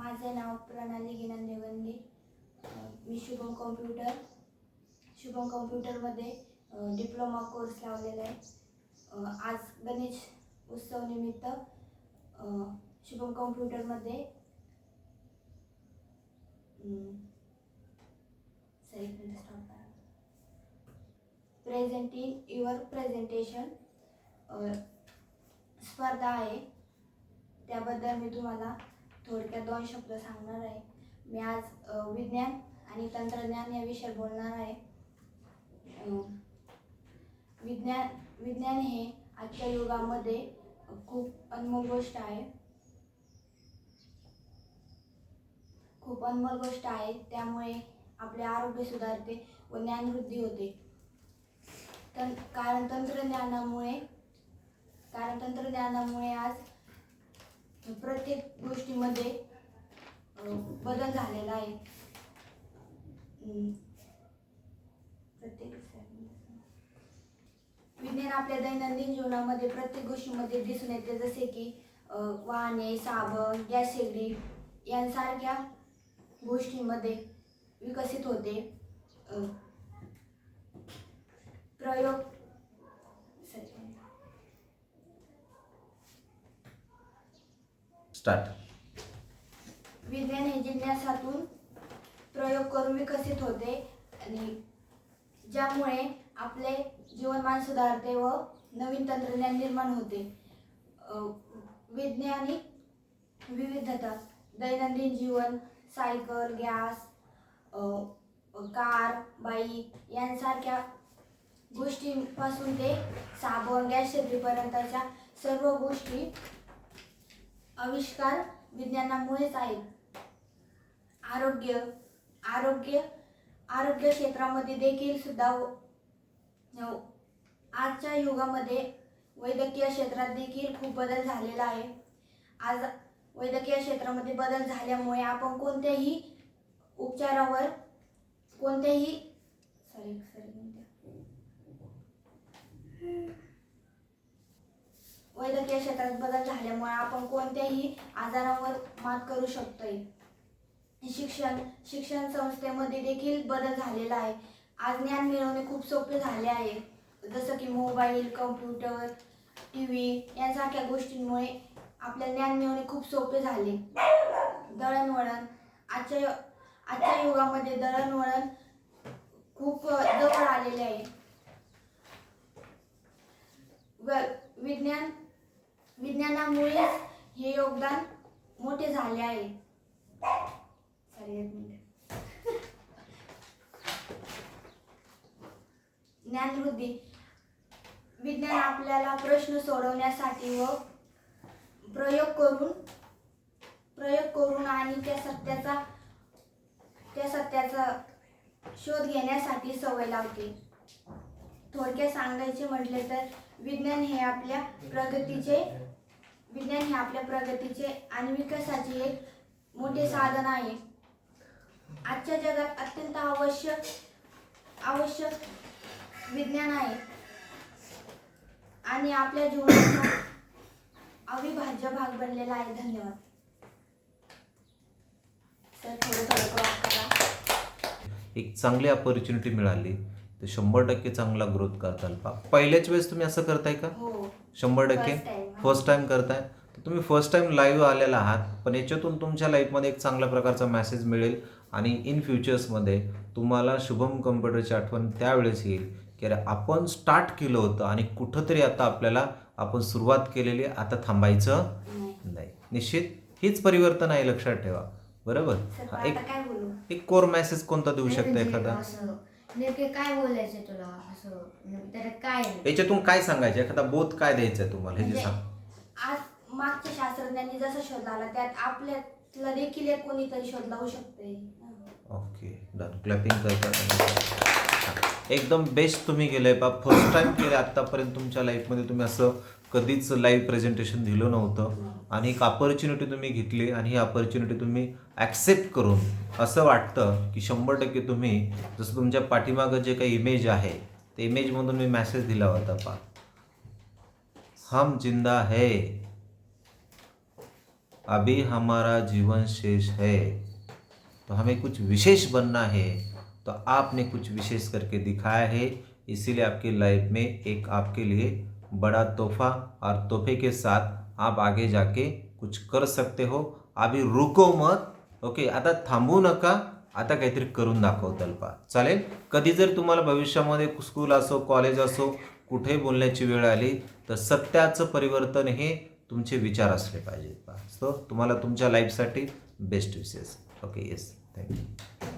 माझे नाव प्रणाली गिनन देवंदे मी शुभम कॉम्प्युटर. शुभम कॉम्प्युटरमध्ये डिप्लोमा कोर्स लावलेला आहे. आज गणेश उत्सवनिमित्त शुभम कॉम्प्युटरमध्ये प्रेझेंटिंग युअर प्रेझेंटेशन स्पर्धा आहे. त्याबद्दल मी तुम्हाला थोडक्यात दोन शब्द सांगणार आहे. मी आज विज्ञान आणि तंत्रज्ञान या बोलणार आहे. विज्ञान विज्ञान हे आजच्या युगामध्ये खूप अनमोल गोष्ट आहे. खूप अनमोल गोष्ट आहे. त्यामुळे आपले आरोग्य सुधारते व ज्ञानवृद्धी होते. तर कारण तंत्रज्ञानामुळे कारण तंत्रज्ञानामुळे आज प्रत्येक गोष्टीमध्ये बदल झालेला आहे. प्रत्येक विज्ञान आपल्या दैनंदिन जीवनामध्ये प्रत्येक गोष्टीमध्ये दिसून येते जसे की वाहने साबण गॅस शेगडी यांसारख्या गोष्टीमध्ये विकसित होते. प्रयोग स्टार्ट विज्ञान हे जिज्ञासातून प्रयोग करून विकसित होते आणि ज्यामुळे आपले जीवनमान सुधारते व नवीन तंत्रज्ञान निर्माण होते. वैज्ञानिक विविधता दैनंदिन जीवन सायकल गॅस कार बाईक यांसारख्या गोष्टींपासून ते साबण गॅस शेतीपर्यंतच्या सर्व गोष्टी आविष्कार विज्ञानामुळेच आहेत आरोग्य आरोग्य आरोग्य क्षेत्रामध्ये देखील सुद्धा आजच्या युगामध्ये वैद्यकीय क्षेत्रात देखील खूप बदल झालेला आहे. आज वैद्यकीय क्षेत्रामध्ये बदल झाल्यामुळे आपण कोणत्याही उपचारावर कोणत्याही सॉरी सॉरी वैद्यकीय क्षेत्रात बदल झाल्यामुळे आपण कोणत्याही आजारावर मात करू शकतोय. शिक्षण शिक्षण संस्थेमध्ये देखील बदल झालेला आहे. आज ज्ञान मिळवणे खूप सोपे झाले आहे. जसं की मोबाईल कम्प्युटर टी व्ही यांसारख्या गोष्टींमुळे आपल्याला ज्ञान मिळवणे खूप सोपे झाले. दळणवळण आजच्या आजच्या युगामध्ये दळणवळण खूप जवळ आलेले आहे. विज्ञान विज्ञानामुळेच हे योगदान मोठे झाले आहे. ज्ञानवृद्धी. विज्ञान आपल्याला प्रश्न सोडवण्यासाठी व प्रयोग करून प्रयोग करून आणि त्या सत्याचा त्या सत्याचा शोध घेण्यासाठी सवय लावते. थोडक्यात सांगायचे म्हटले तर विज्ञान हे आपल्या प्रगतीचे विज्ञान हे आपल्या प्रगतीचे आणि विकासाचे एक मोठे साधन आहे. आजच्या जगात अत्यंत आवश्यक आवश्यक विज्ञान आहे. आणि आपल्या जीवनाचा अविभाज्य भाग बनलेला आहे. धन्यवाद. सर थोडं थोडं क्रॉप करा. एक चांगली अपॉर्च्युनिटी मिळाली. तर शंभर टक्के चांगला ग्रोथ करताल. पा पहिल्याच वेळेस तुम्ही असं करताय का? हो. शंभर टक्के. फर्स्ट टाइम करताय? तर तुम्ही फर्स्ट टाइम लाईव्ह आलेला आहात पण याच्यातून तुमच्या लाईफमध्ये एक चांगल्या प्रकारचा मेसेज मिळेल आणि इन फ्युचर्समध्ये तुम्हाला शुभम कम्प्युटरची आठवण त्यावेळेस येईल. की अरे आपण स्टार्ट केलं होतं आणि कुठंतरी आता आपल्याला आपण सुरुवात केलेली आता थांबायचं नाही. निश्चित? हीच परिवर्तन आहे लक्षात ठेवा. बरोबर? हा, एक एक कोर मेसेज कोणता देऊ शकता म्हणजे एखादा? नेमके काय बोलायचं तुला? असं नेमकं त्याच्यात काय आहे? याच्यातून काय सांगायचं? एखादा बोध काय द्यायचा आहे तुम्हाला? हे जे म्हणजे सांग. आज मागच्या शास्त्रज्ञांनी जसा शोध लावला त्यात आपल्यातला देखील एक कोणीतरी शोध लावू शकते ओके डन. क्लॅपिंग करतात एकदम बेस्ट तुम्ही केलंय बा फर्स्ट टाइम केलं आतापर्यंत तुमच्या लाईफमध्ये तुम्ही असं कधीच लाईव्ह प्रेझेंटेशन दिलं नव्हतं. आणि एक अपॉर्च्युनिटी तुम्ही घेतली आणि ही अपॉर्च्युनिटी तुम्ही ॲक्सेप्ट करून असं वाटतं की शंभर टक्के तुम्ही जसं तुमच्या पाठीमागं जे काही इमेज आहे, ते इमेजमधून मी मेसेज दिला होता पा हम ज़िंदा है, अभी हमारा जीवन शेष है. तो हमें कुछ विशेष बनना है तो आपने कुछ विशेष करके दिखाया है. इसीलिए आपकी लाइफ में एक आपके लिए बड़ा तोहफा और तोहफे के साथ आप आगे जाके कुछ कर सकते हो। अभी रुको मत। ओके आता थांबू नका। आता काहीतरी करून दाखवताल तल्पा। चालेल? कधी जर तुम्हाला भविष्यामध्ये स्कूल असो कॉलेज असो कुठे बोलण्याची वेळ आली तर सत्याचं परिवर्तन हे तुमचे विचार असले पाहिजेत. सो तुम्हाला तुमच्या लाईफसाठी बेस्ट विशेष ओके येस थँक्यू